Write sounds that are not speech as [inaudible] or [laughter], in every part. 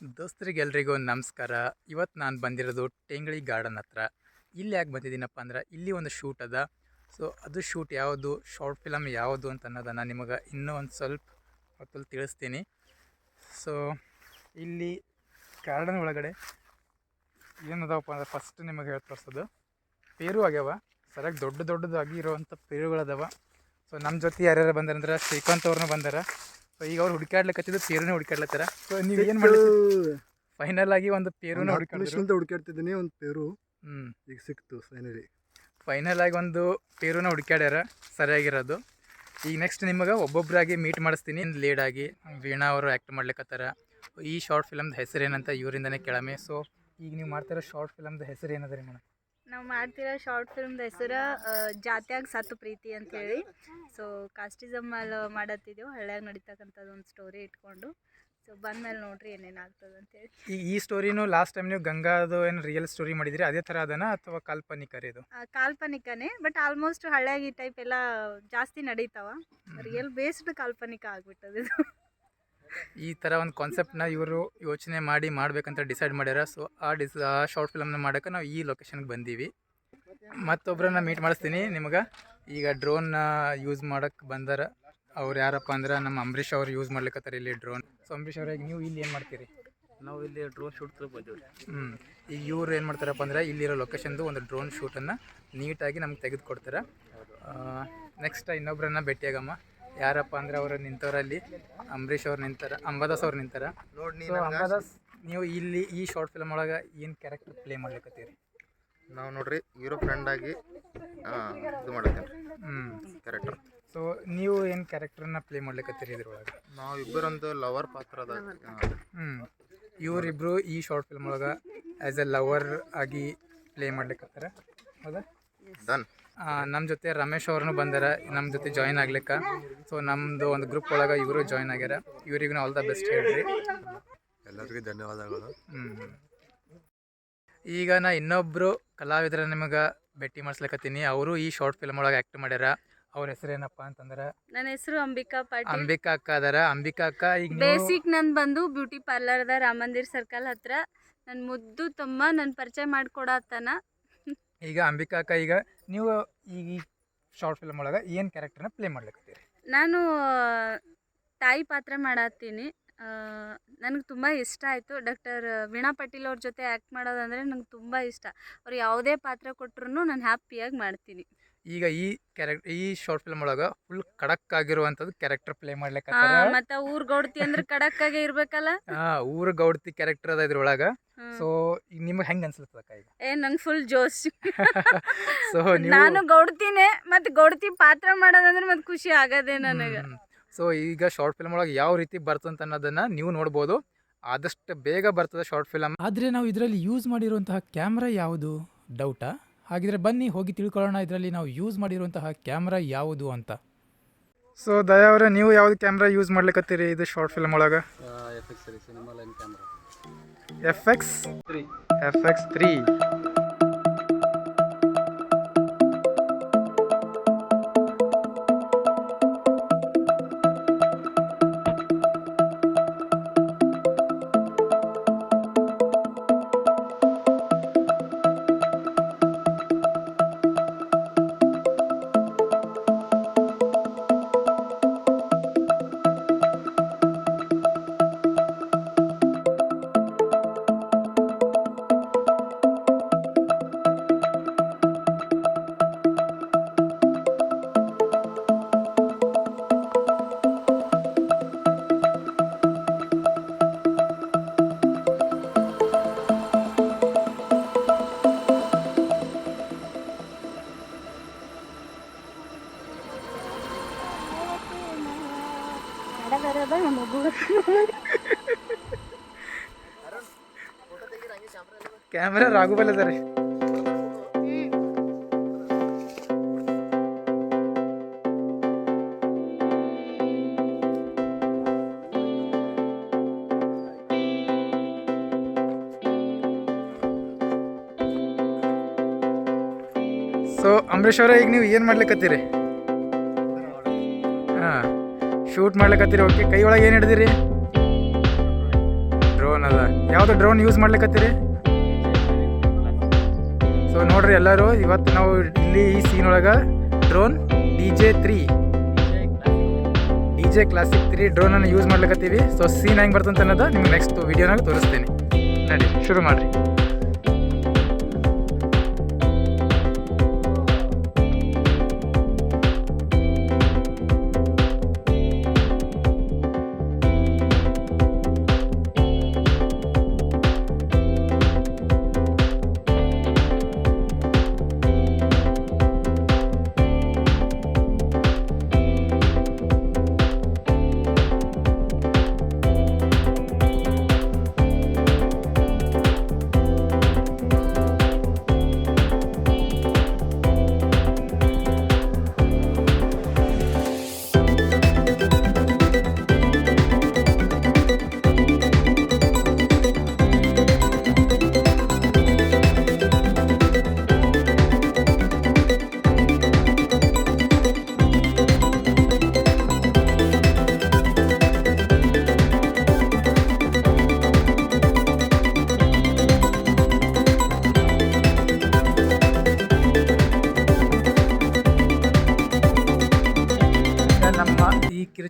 ದೋಸ್ತರಿಗೆಲ್ರಿಗೂ ನಮಸ್ಕಾರ. ಇವತ್ತು ನಾನು ಬಂದಿರೋದು ಟೆಂಗಳಿ ಗಾರ್ಡನ್ ಹತ್ರ. ಇಲ್ಲಿ ಯಾಕೆ ಬಂದಿದ್ದೀನಪ್ಪ ಅಂದ್ರೆ ಇಲ್ಲಿ ಒಂದು ಶೂಟ್ ಅದ. ಸೊ ಅದು ಶೂಟ್ ಯಾವುದು, ಶಾರ್ಟ್ ಫಿಲಮ್ ಯಾವುದು ಅಂತ ಅನ್ನೋದನ್ನು ನಿಮಗೆ ಇನ್ನೂ ಒಂದು ಸ್ವಲ್ಪ ಹೊತ್ತಲ್ಲಿ ತಿಳಿಸ್ತೀನಿ. ಸೊ ಇಲ್ಲಿ ಗಾರ್ಡನ್ ಒಳಗಡೆ ಏನದವಪ್ಪ ಅಂದ್ರೆ ಫಸ್ಟ್ ನಿಮಗೆ ಹೇಳಿ ತೋರಿಸೋದು. ಪೇರು ಆಗ್ಯಾವ. ಸರಿಯಾಗಿ ದೊಡ್ಡ ದೊಡ್ಡದಾಗಿ ಇರೋವಂಥ ಪೇರುಗಳದಾವ. ಸೊ ನಮ್ಮ ಜೊತೆ ಯಾರ್ಯಾರು ಬಂದಾರಂದ್ರೆ ಶ್ರೀಕಾಂತ್ ಅವ್ರನ್ನ ಬಂದಾರ. ಈಗ ಅವ್ರು ಹುಡುಕಾಡ್ಲಿಕ್ಕತ್ತಿದ್ದು ಪೇರುನೇ ಹುಡುಕಾಡ್ಲತ್ತಾರ ಸೊ ನೀವು ಏನು ಮಾಡಿ ಫೈನಲ್ ಆಗಿ ಒಂದು ಪೇರುನೇ ಹುಡುಕಾಡಿದ್ರು ಅಂತ ಹುಡುಕಾಡ್ತಿದ್ದೀನಿ ಒಂದು ಪೇರು. ಹ್ಞೂ ಈಗ ಸಿಕ್ತು ಫೈನಲಿ ಫೈನಲ್ ಆಗಿ ಒಂದು ಪೇರುನ ಹುಡುಕಾಡ್ಯಾರ ಸರಿಯಾಗಿರೋದು. ಈಗ ನೆಕ್ಸ್ಟ್ ನಿಮಗೆ ಒಬ್ಬೊಬ್ಬರಾಗಿ ಮೀಟ್ ಮಾಡಿಸ್ತೀನಿ ಲೀಡ್ ಆಗಿ. ವೀಣಾ ಅವರು ಆ್ಯಕ್ಟ್ ಮಾಡ್ಲಿಕ್ಕತ್ತಾರ ಈ ಶಾರ್ಟ್ ಫಿಲಮ್ದು ಹೆಸರು ಏನಂತ ಇವರಿಂದನೇ ಕೇಳಮೆ. ಸೊ ಈಗ ನೀವು ಮಾಡ್ತಿರೋ ಶಾರ್ಟ್ ಫಿಲಮ್ದು ಹೆಸರು ಏನದ ರೀ ಮೇಡಮ್ ನಾವು ಮಾಡ್ತಿರೋ ಶಾರ್ಟ್ ಫಿಲ್ಮ್ದ ಹೆಸರು ಜಾತ್ಯಾಗ ಸತ್ತು ಪ್ರೀತಿ ಅಂತ ಹೇಳಿ ಸೊ ಕಾಸ್ಟಿಸಮ್ ಅಲ್ಲಿ ಮಾಡತ್ತಿದ್ದೆವು ಹಳ್ಳ್ಯಾಗ ನಡೀತಕ್ಕಂಥದ್ದು ಒಂದು ಸ್ಟೋರಿ ಇಟ್ಕೊಂಡು. ಸೊ ಬಂದ್ಮೇಲೆ ನೋಡ್ರಿ ಏನೇನು ಆಗ್ತದೆ ಅಂತೇಳಿ. ಈ ಈ ಸ್ಟೋರಿನೂ ಲಾಸ್ಟ್ ಟೈಮ್ ನೀವು ಗಂಗಾದು ಏನು ರಿಯಲ್ ಸ್ಟೋರಿ ಮಾಡಿದ್ರಿ ಅದೇ ಥರ ಅದನ ಅಥವಾ ಕಾಲ್ಪನಿಕ ಇದು? ಆ, ಕಾಲ್ಪನಿಕನೇ ಬಟ್ ಆಲ್ಮೋಸ್ಟ್ ಹಳ್ಳ್ಯಾಗ ಈ ಟೈಪ್ ಎಲ್ಲ ಜಾಸ್ತಿ ನಡೀತಾವ. ರಿಯಲ್ ಬೇಸ್ಡ್ ಕಾಲ್ಪನಿಕ ಆಗ್ಬಿಟ್ಟದ ಇದು. ಈ ಥರ ಒಂದು ಕಾನ್ಸೆಪ್ಟ್ನ ಇವರು ಯೋಚನೆ ಮಾಡಿ ಮಾಡಬೇಕಂತ ಡಿಸೈಡ್ ಮಾಡ್ಯಾರ. ಸೊ ಆ ಡಿಸ್ ಆ ಶಾರ್ಟ್ ಫಿಲಮ್ನ ಮಾಡೋಕೆ ನಾವು ಈ ಲೊಕೇಶನ್ಗೆ ಬಂದೀವಿ. ಮತ್ತೊಬ್ಬರನ್ನ ಮೀಟ್ ಮಾಡಿಸ್ತೀನಿ. ನಿಮಗೆ ಈಗ ಡ್ರೋನ್ನ ಯೂಸ್ ಮಾಡೋಕ್ಕೆ ಬಂದಾರ. ಅವ್ರು ಯಾರಪ್ಪ ಅಂದ್ರೆ ನಮ್ಮ ಅಂಬರೀಷ್ ಅವ್ರು ಯೂಸ್ ಮಾಡ್ಲಿಕ್ಕತ್ತಾರೆ ಇಲ್ಲಿ ಡ್ರೋನ್ ಸೊ ಅಂಬರೀಷ್ ಅವ್ರಿಗೆ ನೀವು ಇಲ್ಲಿ ಏನು ಮಾಡ್ತೀರಿ? ನಾವು ಇಲ್ಲಿ ಡ್ರೋನ್ ಶೂಟ್ ಬಂದಿವ್ರಿ. ಹ್ಞೂ ಈಗ ಇವ್ರು ಏನು ಮಾಡ್ತಾರಪ್ಪ ಅಂದ್ರೆ ಇಲ್ಲಿರೋ ಲೊಕೇಶನ್ದು ಒಂದು ಡ್ರೋನ್ ಶೂಟನ್ನು ನೀಟಾಗಿ ನಮ್ಗೆ ತೆಗೆದುಕೊಡ್ತಾರೆ. ನೆಕ್ಸ್ಟ್ ಇನ್ನೊಬ್ಬರನ್ನ ಭೇಟಿಯಾಗಮ್ಮ. ಯಾರಪ್ಪ ಅಂದ್ರೆ ಅವರು ನಿಂತವರಲ್ಲಿ ಅಂಬರೀಷ್ ಅವ್ರು ನಿಂತಾರ ಅಂಬಾದಾಸ್ ಅವ್ರು ನಿಂತಾರ. ನೋಡಿ ಸೊ ಅಂಬಾದಾಸ್ ನೀವು ಇಲ್ಲಿ ಈ ಶಾರ್ಟ್ ಫಿಲ್ಮ್ ಒಳಗೆ ಏನು ಕ್ಯಾರೆಕ್ಟರ್ ಪ್ಲೇ ಮಾಡ್ಲಿಕತ್ತೀರಿ? ನಾವು ನೋಡ್ರಿ ಹೀರೋ ಫ್ರೆಂಡ್ ಆಗಿ ಇದು ಮಾಡತ್ತೇನೆ ಹ್ಞೂ ಕ್ಯಾರೆಕ್ಟರ್ ಸೊ ನೀವು ಏನು ಕ್ಯಾರೆಕ್ಟರ್ನ ಪ್ಲೇ ಮಾಡ್ಲಿಕತ್ತೀರಿ ಇದ್ರೊಳಗೆ? ನಾವು ಇಬ್ಬರೊಂದು ಲವರ್ ಪಾತ್ರದ ಹ್ಞೂ ಇವರಿಬ್ಬರು ಈ ಶಾರ್ಟ್ ಫಿಲ್ಮ್ ಒಳಗೆ ಆ್ಯಸ್ ಎ ಲವರ್ ಆಗಿ ಪ್ಲೇ ಮಾಡ್ಲಿಕತ್ತಾರ? ಹೌದಾ? ಡನ್ ನಮ್ಮ ಜೊತೆ ರಮೇಶ್ ಅವ್ರನ್ನೂ ಬಂದಾರ ನಮ್ಮ ಜೊತೆ ಜಾಯ್ನ್ ಆಗ್ಲಿಕ್ಕೆ. ಸೊ ನಮ್ಮದು ಒಂದು ಗ್ರೂಪ್ ಒಳಗೆ ಇವರು ಜಾಯ್ನ್ ಆಗ್ಯಾರ. ಇವ್ರಿಗೂ ಆಲ್ ದ ಬೆಸ್ಟ್ ಹೇಳ್ರಿ. ಎಲ್ಲರಿಗೂ ಧನ್ಯವಾದಗಳು. ಹ್ಞೂ ಈಗ ನಾ ಇನ್ನೊಬ್ಬರು ಕಲಾವಿದರ ನಿಮಗೆ ಭೇಟಿ ಮಾಡಿಸ್ಲಿಕ್ಕತ್ತೀನಿ ಅವರು ಈ ಶಾರ್ಟ್ ಫಿಲ್ಮ್ ಒಳಗೆ ಆ್ಯಕ್ಟ್ ಮಾಡ್ಯಾರ. ಅವ್ರ ಹೆಸರೇನಪ್ಪ ಅಂತಂದ್ರೆ? ನನ್ನ ಹೆಸರು ಅಂಬಿಕಾ ಪಾಟೀಲ್. ಅಂಬಿಕಾ ಅಕ್ಕ ಅದಾರ. ಅಂಬಿಕಾ ಅಕ್ಕ ಈಗ ಬೇಸಿಕ್ ನಂದು ಬಂದು ಬ್ಯೂಟಿ ಪಾರ್ಲರ್ದ ರಾಮ ಮಂದಿರ್ ಸರ್ಕಲ್ ಹತ್ರ. ನನ್ನ ಮುದ್ದು ತಮ್ಮ ನನ್ನ ಪರಿಚಯ ಮಾಡಿಕೊಡತ್ತಾನ ಈಗ ಅಂಬಿಕಾ ಅಕ್ಕ, ಈಗ ನೀವು ಈ ಶಾರ್ಟ್ ಫಿಲ್ಮ್ ಒಳಗೆ ಏನು ಕ್ಯಾರೆಕ್ಟರ್ನ ಪ್ಲೇ ಮಾಡ್ಲಿಕ್ಕೆ ನಾನು, ತಾಯಿ ಪಾತ್ರ ಮಾಡತ್ತೀನಿ. ನನಗೆ ತುಂಬ ಇಷ್ಟ ಆಯಿತು. ಡಾಕ್ಟರ್ ವೀಣಾ ಪಾಟೀಲ್ ಅವ್ರ ಜೊತೆ ಆ್ಯಕ್ಟ್ ಮಾಡೋದಂದರೆ ನಂಗೆ ತುಂಬ ಇಷ್ಟ. ಅವ್ರು ಯಾವುದೇ ಪಾತ್ರ ಕೊಟ್ರೂ ನಾನು ಹ್ಯಾಪಿಯಾಗಿ ಮಾಡ್ತೀನಿ. ಈಗ ಈ ಕ್ಯಾರೆಕ್ಟರ್ ಈ ಶಾರ್ಟ್ ಫಿಲ್ಮ್ ಒಳಗ ಫುಲ್ ಕಡಕ್ ಆಗಿರುವಂತದ್ದು ಕ್ಯಾರೆಕ್ಟರ್ ಪ್ಲೇ ಮಾಡ್ಲಿಕ್ಕೆ ಮತ್ತೆ ಊರ್ ಗೌಡ್ತಿ ಅಂದ್ರೆ ಕಡಕ್ಕಾಗೆ ಇರ್ಬೇಕಲ್ಲ? ಆ, ಊರ ಗೌಡ್ತಿ ಕ್ಯಾರೆಕ್ಟರ್ ಅದ ಇದ್ರೊಳಗ. ಸೊ ಈಗ ನಿಮಗೆ ಹೆಂಗೆ ಅನ್ಸಲ್ತದಕ್ಕ ಈಗ? ಏ ನಂಗೆ ಫುಲ್ ಜೋಶ್. [laughs] ಸೊ ನಾನು ಗೌಡ್ತಿನೇ ಮತ್ತೆ ಗೌಡ್ತಿ ಪಾತ್ರ ಮಾಡೋದಂದ್ರೆ ಮತ್ತೆ ಖುಷಿ ಆಗದೆ ನನಗೆ. ಸೊ ಈಗ ಶಾರ್ಟ್ ಫಿಲ್ಮ್ ಒಳಗೆ ಯಾವ ರೀತಿ ಬರ್ತಂತ ಅನ್ನೋದನ್ನ ನೀವು ನೋಡ್ಬೋದು. ಆದಷ್ಟು ಬೇಗ ಬರ್ತದೆ ಶಾರ್ಟ್ ಫಿಲಮ್ ಆದರೆ ನಾವು ಇದರಲ್ಲಿ ಯೂಸ್ ಮಾಡಿರುವಂತಹ ಕ್ಯಾಮ್ರಾ ಯಾವುದು? ಡೌಟಾ ಹಾಗಿದ್ರೆ ಬನ್ನಿ ಹೋಗಿ ತಿಳ್ಕೊಳ್ಳೋಣ. ಇದರಲ್ಲಿ ನಾವು ಯೂಸ್ ಮಾಡಿರುವಂತಹ ಕ್ಯಾಮ್ರಾ ಯಾವುದು ಅಂತ. ಸೊ ದಯಾ ಅವರೇ ನೀವು ಯಾವ್ದು ಕ್ಯಾಮ್ರಾ ಯೂಸ್ ಮಾಡ್ಲಿಕತ್ತೀರಿ ಇದು ಶಾರ್ಟ್ ಫಿಲ್ಮ್ ಒಳಗೆ? F X three cinema line camera F X F X three camera ರಾಘುಬಲ್ ಅದ ರೀ ಸೊ ಅಂಬರೀಷ್ ಅವರ, ಈಗ ನೀವು ಏನು ಮಾಡ್ಲಿಕ್ಕತ್ತೀರಿ ಹಾಂ ಶೂಟ್ ಮಾಡ್ಲಿಕ್ಕತ್ತೀರಿ ಓಕೆ ಕೈ ಒಳಗೆ ಏನು ಹಿಡಿದಿರಿ? ಡ್ರೋನ್ ಅದ. ಯಾವುದು ಡ್ರೋನ್ ಯೂಸ್ ಮಾಡ್ಲಿಕತ್ತೀರಿ? ಸೊ ನೋಡ್ರಿ ಎಲ್ಲರೂ, ಇವತ್ತು ನಾವು ಇಲ್ಲಿ ಈ ಸೀನ್ ಒಳಗೆ drone D J three D J classic three ಡ್ರೋನನ್ನು use ಮಾಡ್ಲಿಕ್ಕೆ ಸೊ ಸೀನ್ ಹೆಂಗೆ ಬರ್ತಂತ ಅನ್ನೋದು ನಿಮ್ಗೆ ನೆಕ್ಸ್ಟ್ ವಿಡಿಯೋನಾಗ ತೋರಿಸ್ತೀನಿ. ನಡಿ, ಶುರು ಮಾಡಿರಿ.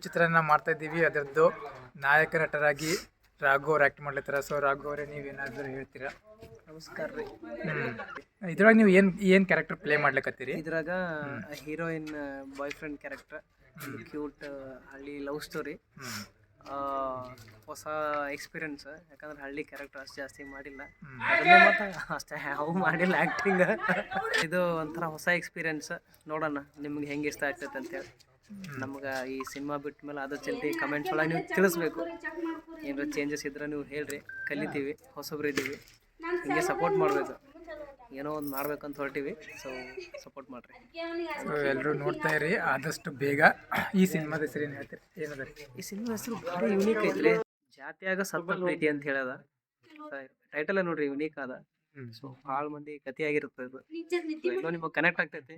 ಕಿರುಚಿತ್ರನ ಮಾಡ್ತಾ ಇದ್ದೀವಿ. ಅದರದ್ದು ನಾಯಕ ನಟರಾಗಿ ರಾಘು ಅವ್ರು ಆ್ಯಕ್ಟ್ ಮಾಡ್ಲತ್ತಾರ. ಸೊ ರಾಘು ಅವರೇ ನೀವೇನಾದರೂ ಹೇಳ್ತೀರಾ? ನಮಸ್ಕಾರ ರೀ. ಹ್ಞೂ ಇದ್ರೊಳಗೆ ನೀವು ಏನು ಏನು ಕ್ಯಾರೆಕ್ಟರ್ ಪ್ಲೇ ಮಾಡ್ಲಿಕತ್ತೀರಿ? ಇದ್ರಾಗ heroine boy friend character cute ಹಳ್ಳಿ ಲವ್ ಸ್ಟೋರಿ ಹೊಸ ಎಕ್ಸ್ಪೀರಿಯನ್ಸ್ ಯಾಕಂದ್ರೆ ಹಳ್ಳಿ ಕ್ಯಾರೆಕ್ಟರ್ ಅಷ್ಟು ಜಾಸ್ತಿ ಮಾಡಿಲ್ಲ. ಮತ್ತೆ ಅಷ್ಟೇ ಅವು ಮಾಡಿಲ್ಲ ಆ್ಯಕ್ಟಿಂಗ್ ಇದು ಒಂಥರ ಹೊಸ ಎಕ್ಸ್ಪೀರಿಯನ್ಸ್ ನೋಡೋಣ ನಿಮ್ಗೆ ಹೆಂಗೆ ಇಷ್ಟ ಆಗ್ತೈತೆ ಅಂತೇಳಿ. ನಮ್ಗೆ ಈ ಸಿನಿಮಾ ಬಿಟ್ಟ ಮೇಲೆ ಅದ್ರ ಜಲ್ದಿ ಕಮೆಂಟ್ ಒಳಗೆ ನೀವು ತಿಳಿಸ್ಬೇಕು. ಏನಾರ ಚೇಂಜಸ್ ಇದ್ರೆ ನೀವು ಹೇಳ್ರಿ. ಕಲಿತೀವಿ ಹೊಸಬ್ರು ಇದೀವಿ. ಹಿಂಗೆ ಸಪೋರ್ಟ್ ಮಾಡಬೇಕು. ಏನೋ ಒಂದು ಅಂತ ಹೊರಟಿವಿ. ಸೊ ಸಪೋರ್ಟ್ ಮಾಡ್ರಿ. ಎಲ್ಲರೂ ನೋಡ್ತಾ ಇರಿ. ಆದಷ್ಟು ಬೇಗ ಈ ಸಿನಿಮಾದ ಹೆಸರು ಏನು ಹೇಳ್ತೀರಿ? ಏನದ? ಈ ಸಿನಿಮಾ ಹೆಸರು ಭಾರಿ ಯುನೀಕ್ ಐತ್ರಿ. ಜಾತಿಯಾಗ ಸತ್ತ ಪ್ರೀತಿ ಅಂತ ಹೇಳದ ಟೈಟಲ್ ನೋಡ್ರಿ ಯುನೀಕ್ ಅದ. ಸೊ ಭಾಳ ಮಂದಿ ಕಥೆಯಾಗಿರುತ್ತೆ ಇದು. ನಿಮಗೆ ಕನೆಕ್ಟ್ ಆಗ್ತೈತಿ.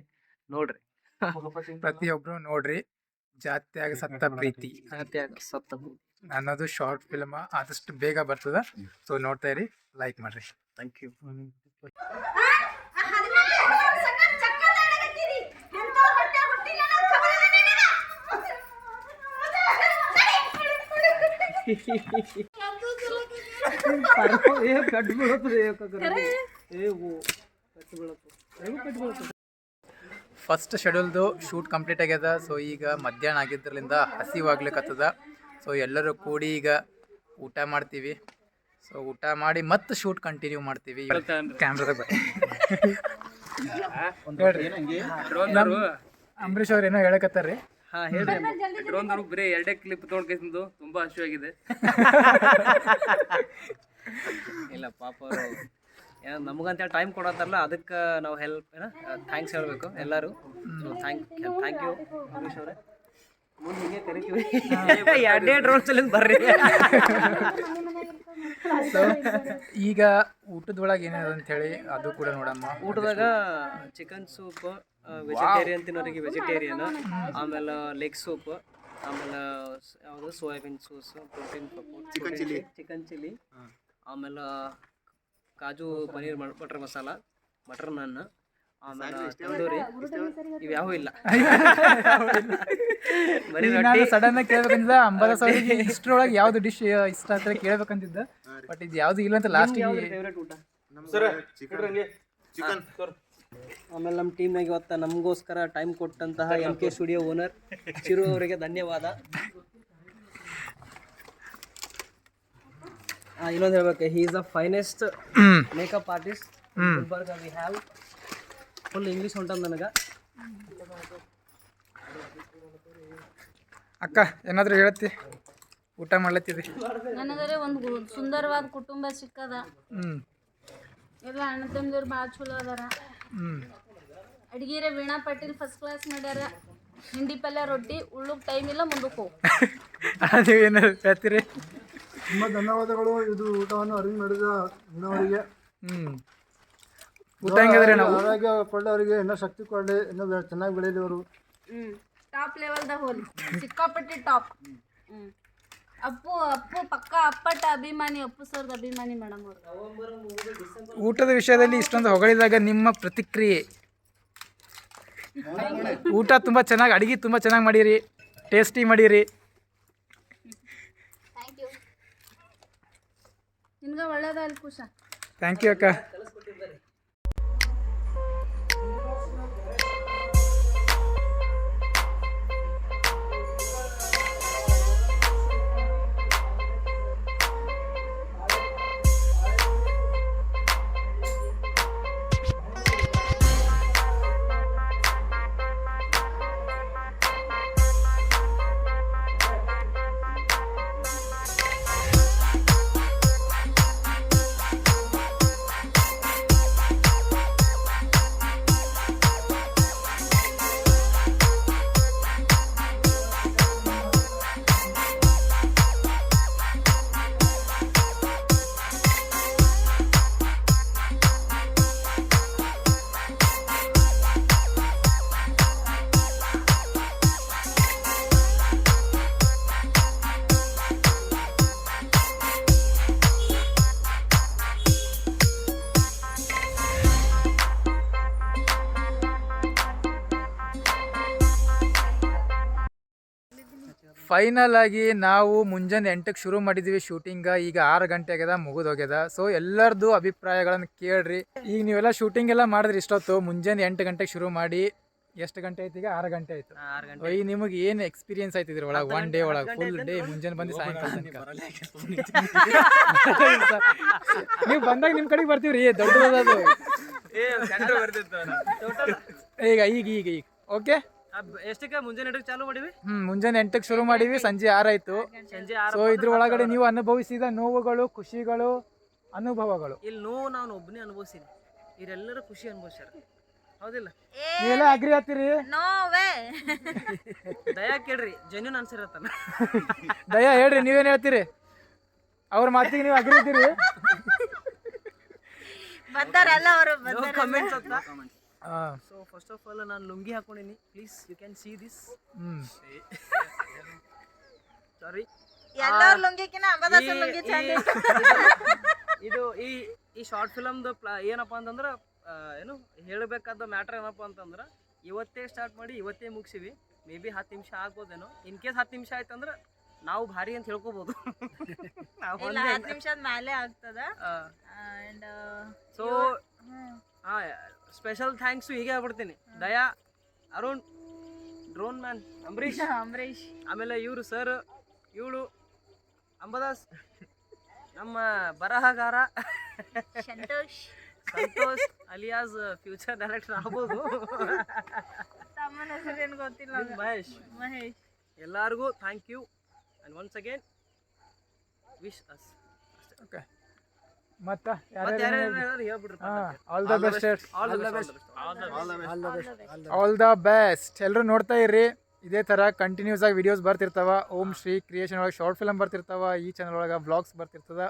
ನೋಡ್ರಿ. ಪ್ರತಿಯೊಬ್ಬರು ನೋಡ್ರಿ ಜಾತ್ಯಾಗ ಸತ್ತ ಪ್ರೀತಿ. ಜಾತ್ಯಾಗ ಸತ್ತ ಪ್ರೀತಿ. ಅನ್ನೋದು ಶಾರ್ಟ್ ಫಿಲ್ಮ್ ಆದಷ್ಟು ಬೇಗ ಬರ್ತದ. ಸೊ ನೋಡ್ತಾ ಇರಿ ಲೈಕ್ ಮಾಡ್ರಿ. ಥ್ಯಾಂಕ್ ಯು [laughs] ಫಸ್ಟ್ ಶೆಡ್ಯೂಲ್ದು ಶೂಟ್ ಕಂಪ್ಲೀಟ್ ಆಗ್ಯದ. ಸೊ ಈಗ ಮಧ್ಯಾಹ್ನ ಆಗಿದ್ದರಿಂದ ಹಸಿವಾಗ್ಲಿಕ್ಕತ್ತದ ಸೊ ಎಲ್ಲರೂ ಕೂಡಿ ಈಗ ಊಟ ಮಾಡ್ತೀವಿ. ಸೊ ಊಟ ಮಾಡಿ ಮತ್ತೆ ಶೂಟ್ ಕಂಟಿನ್ಯೂ ಮಾಡ್ತೀವಿ. [laughs] ಅಂಬರೀಶ್ ಅವ್ರು? ಏನೋ ಹೇಳಕತ್ತಾರ್ರಿ ಹಾ ಹೇಳ್ರಿ. ಡ್ರೋನ್ದವ್ರು ಬರೀ ಎರಡೇ ಕ್ಲಿಪ್ ತೊಗೊಂಡ್ಕೇಸಿಂದು ತುಂಬಾ ಹಸಿವಾಗಿದೆ. [laughs] ಇಲ್ಲ ಪಾಪ ಅವರು ನಮಗಂತೇಳಿ ಟೈಮ್ ಕೊಡತ್ತಾರಲ್ಲ ಅದಕ್ಕೆ ನಾವು ಹೆಲ್ಪ್ ಏನ ಥ್ಯಾಂಕ್ಸ್ ಹೇಳಬೇಕು ಎಲ್ಲರೂ. ಥ್ಯಾಂಕ್ ಥ್ಯಾಂಕ್ ಯು ಅಮೀಶ್ ಅವರೇ. ಮುಂದೆ ಹಿಂಗೆ ಕರಿತೀವಿ. ಎರಡೇ ಡ್ರೋನ್ ಸಲಿಂದ ಬರ್ರಿ. ಸೊ ಈಗ ಊಟದೊಳಗೆ ಏನಿದೆ ಅಂತ ಹೇಳಿ ಅದು ಕೂಡ ನೋಡಮ್ಮ. ಊಟದಾಗ ಚಿಕನ್ ಸೂಪ್ ವೆಜಿಟೇರಿಯನ್ ತಿನ್ನೋರಿಗೆ ವೆಜಿಟೇರಿಯನ್ ಆಮೇಲೆ ಲೆಗ್ ಸೂಪ್ ಆಮೇಲೆ ಯಾವುದು soybean sauce protein chicken chilli chicken chilli ಆಮೇಲೆ ಕಾಜು ಪನೀರ್ ಬಟರ್ ಮಸಾಲ ಮಟರ್ ನಾನ್ ಆಮೇಲೆ ತಂದೂರಿ. ಇವು [laughs] ಯಾವೂ ಇಲ್ಲ. ಬರೀ ರೊಟ್ಟಿ. ಸಡನ್ ಆಗಿ ಕೇಳ್ಬೇಕಂತಿದ್ದ? ಅಂಬಲ ಸಾವಿರ ಇಷ್ಟರೊಳಗೆ ಯಾವ್ದು ಡಿಶ್ ಇಷ್ಟ ಅಂತ ಕೇಳ್ಬೇಕಂತಿದ್ದ? ಬಟ್ ಇದು ಯಾವ್ದು ಇಲ್ಲ ಅಂತ ಲಾಸ್ಟ್ ಫೇವ್ರೇಟ್ ಊಟ? ಚಿಕನ್ ಆಮೇಲೆ ನಮ್ಮ ಟೀಮ್ನಾಗ ಇವತ್ತು ನಮಗೋಸ್ಕರ ಟೈಮ್ ಕೊಟ್ಟಂತಹ M K studio owner Chiru ಅವರಿಗೆ ಧನ್ಯವಾದ. ಇನ್ನೊಂದು ಹೇಳ್ಬೇಕು. He is the finest makeup artist Gulbarga we have full English ಹೊಂಟದ ನನಗೆ. ಅಕ್ಕ ಏನಾದರೂ ಹೇಳತ್ತಿ ಊಟ ಮಾಡ್ಲತ್ತಿದ್ರಿ ನನಗರೆ ಒಂದು ಸುಂದರವಾದ ಕುಟುಂಬ ಸಿಕ್ಕದ. ಹ್ಞೂ ಎಲ್ಲ ಅಣ್ಣ ತಮ್ಮದವ್ರು ಭಾಳ ಚಲೋ ಅದಾರ. ಹ್ಞೂ ಅಡ್ಗಿರೆ ವೀಣಾ ಪಾಟೀಲ್ ಫಸ್ಟ್ ಕ್ಲಾಸ್ ಮಾಡ್ಯಾರ. ಹಿಂಡಿ ಪಲ್ಯ ರೊಟ್ಟಿ ಉಳ್ಳುಕ್ ಟೈಮ್ ಇಲ್ಲ ಮುಂದಕ್ಕೆ ಹೋಗಿ. [laughs] ಅದು ಏನಾದ್ರು ಹೇಳ್ತೀರಿ? ತುಂಬ ಧನ್ಯವಾದಗಳು. ಇದು ಊಟವನ್ನು ಅರೇಂಜ್ ಮಾಡಿದ ಇನ್ನವರಿಗೆ ಹ್ಞೂ ಊಟ ಹೆಂಗದ್ರಿ ನಾವು? ಆರೋಗ್ಯ ಕೊಳ್ಳೋರಿಗೆ ಇನ್ನೂ ಶಕ್ತಿ ಕೊಡಲಿ ಇನ್ನೂ ಬೆ- ಚೆನ್ನಾಗಿ ಬೆಳೀಲಿ ಅವರು ಹ್ಞೂ ಟಾಪ್ ಲೆವೆಲ್ದಾಗ ಹೋಲಿ ಸಿಕ್ಕಾಪಟ್ಟಿ ಟಾಪ್ ಹ್ಞೂ ಅಪ್ಪು ಅಪ್ಪು ಪಕ್ಕ ಅಪ್ಪಟ ಅಭಿಮಾನಿ ಅಪ್ಪು ಸರ್ದ ಅಭಿಮಾನಿ ಮೇಡಮ್ ಅವರು. ಊಟದ ವಿಷಯದಲ್ಲಿ ಇಷ್ಟೊಂದು ಹೊಗಳಿದಾಗ ನಿಮ್ಮ ಪ್ರತಿಕ್ರಿಯೆ? ಊಟ ತುಂಬ ಚೆನ್ನಾಗಿ ಅಡುಗೆ ತುಂಬ ಚೆನ್ನಾಗಿ ಮಾಡಿರಿ. ಟೇಸ್ಟಿ ಮಾಡಿರಿ ಥ್ಯಾಂಕ್ ಯು ನಿನ್ಗೆ ಒಳ್ಳೇದಾಗಲಿ ಕುಶ ಥ್ಯಾಂಕ್ ಯು ಅಕ್ಕ. ಫೈನಲ್ ಆಗಿ ನಾವು ಮುಂಜಾನೆ ಎಂಟಕ್ಕೆ ಶುರು ಮಾಡಿದ್ವಿ ಶೂಟಿಂಗ ಈಗ ಆರು ಗಂಟೆ ಆಗ್ಯದ ಮುಗಿದೋಗ್ಯದ ಸೊ ಎಲ್ಲರದ್ದು ಅಭಿಪ್ರಾಯಗಳನ್ನು ಕೇಳ್ರಿ. ಈಗ ನೀವೆಲ್ಲ ಶೂಟಿಂಗ್ ಎಲ್ಲ ಮಾಡಿದ್ರಿ ಇಷ್ಟೊತ್ತು ಮುಂಜಾನೆ ಎಂಟು ಗಂಟೆಗೆ ಶುರು ಮಾಡಿ ಎಷ್ಟು ಗಂಟೆ ಆಯ್ತು ಈಗ? ಆರು ಗಂಟೆ ಆಯ್ತು. ಈಗ ನಿಮಗೆ ಏನು ಎಕ್ಸ್ಪೀರಿಯನ್ಸ್ ಆಯ್ತು ಇದ್ರ ಒಳಗೆ ಒನ್ ಡೇ ಒಳಗೆ ಫುಲ್ ಡೇ ಮುಂಜಾನೆ ಬಂದು ಸಾಯಂಕಾಲ ತನಕ. [laughs] ನೀವು ಬಂದಾಗ ನಿಮ್ಮ ಕಡೆಗೆ ಬರ್ತೀವಿ ರೀ ದೊಡ್ಡದದು ಈಗ ಈಗ ಈಗ ಈಗ. ಓಕೆ ಎಷ್ಟಕ್ಕೆ? ಮುಂಜಾನೆ ಎಂಟಕ್ಕೆ ಚಾಲು ಮಾಡಿವಿ? ಹ್ಮ್ ಮುಂಜಾನೆ ಎಂಟಕ್ಕೆ ಶುರು ಮಾಡಿವಿ ಸಂಜೆ ಆರಾಯ್ತು ಸಂಜೆ ಸೊ ಇದ್ರ ಒಳಗಡೆ ನೀವು ಅನುಭವಿಸಿದ ನೋವುಗಳು ಖುಷಿಗಳು ಅನುಭವಗಳು? ಇಲ್ಲಿ ನೋವು ನಾನು ಒಬ್ಬನೇ ಅನುಭವಿಸಿನಿ. ಇವರೆಲ್ಲರೂ ಖುಷಿ ಅನುಭವಿಸ್ಯಾರ. ಹೌದಿಲ್ಲ? ನೀವೆಲ್ಲ ಅಗ್ರಿ ಆಗ್ತೀರಿ? ದಯಾ ಕೇಳ್ರಿ ಜೆನ್ಯೂನ್ ಅನ್ಸಿರತ್ತಲ್ಲ ದಯಾ ಹೇಳ್ರಿ ನೀವೇನ್ ಹೇಳ್ತೀರಿ? ಅವ್ರ ಮಾತಿಗೆ ನೀವು ಅಗ್ರಿ ಇದ್ದೀರಿ? ಕಮೆಂಟ್ಸ್ ಅಂತ. ಸೊ ಫಸ್ಟ್ ಆಫ್ ಆಲ್ ನಾನು lungi ಹಾಕೊಂಡಿನಿ. Please you can see this sorry ಎಲ್ಲಾರ್ ಲುಂಗಿಕಿನ ಅಂಬದಾಸನ್ ಲುಂಗಿ ಚಂದ ಇದು ಈ ಈ ಶಾರ್ಟ್ ಫಿಲಮ್ದು ಪ್ಲಾ ಏನಪ್ಪ ಅಂತಂದ್ರೆ ಏನು ಹೇಳಬೇಕಾದ ಮ್ಯಾಟ್ರ್ ಏನಪ್ಪ ಅಂತಂದ್ರೆ ಇವತ್ತೇ ಸ್ಟಾರ್ಟ್ ಮಾಡಿ ಇವತ್ತೇ ಮುಗಿಸಿವಿ. ಮೇ ಬಿ ಹತ್ತು ನಿಮಿಷ ಆಗ್ಬೋದೇನೋ. ಇನ್ ಕೇಸ್ ಹತ್ತು ನಿಮಿಷ ಆಯ್ತಂದ್ರೆ ನಾವು ಭಾರಿ ಅಂತ ಹತ್ತು ನಿಮಿಷದ ಮೇಲೆ ಆಗ್ತದ. ಅಂಡ್ ಸೊ ಹಾ ಸ್ಪೆಷಲ್ ಥ್ಯಾಂಕ್ಸ್ ಹೀಗೆ ಹೇಳ್ಬಿಡ್ತೀನಿ ದಯಾ ಅರುಣ್ ಡ್ರೋನ್ ಮ್ಯಾನ್ ಅಂಬರೀಶ್ ಅಂಬರೀಶ್ ಆಮೇಲೆ ಇವರು ಸರ್ ಇವಳು ಅಂಬದಾಸ್ ನಮ್ಮ ಬರಹಗಾರ. Santosh. Santosh alias future director ಆಗ್ಬೋದು. ಗೊತ್ತಿಲ್ಲ ಮಹೇಶ್. ಮಹೇಶ್. ಎಲ್ಲರಿಗೂ thank you and once again wish us okay ಮತ್ತ ಮತ್ತೆ ಯಾರ್ಯಾರು ಹೇಳ್ಬಿಡ್ರಿ all the best all the best all the best ಎಲ್ಲರೂ ನೋಡ್ತಾ ಇರ್ರಿ. ಇದೇ ಥರ ಕಂಟಿನ್ಯೂಸ್ ಆಗಿ ವಿಡಿಯೋಸ್ ಬರ್ತಿರ್ತಾವ. ಓಂ ಶ್ರೀ ಕ್ರಿಯೇಷನ್ ಒಳಗೆ ಶಾರ್ಟ್ ಫಿಲಮ್ ಬರ್ತಿರ್ತಾವ. ಈ ಚಾನಲ್ ಒಳಗೆ ಬ್ಲಾಗ್ಸ್ ಬರ್ತಿರ್ತದ.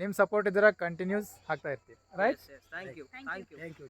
ನಿಮ್ಮ ಸಪೋರ್ಟ್ ಇದ್ರೆ ಕಂಟಿನ್ಯೂಸ್ ಹಾಕ್ತಾ ಇರ್ತೀವಿ. Right thank you thank you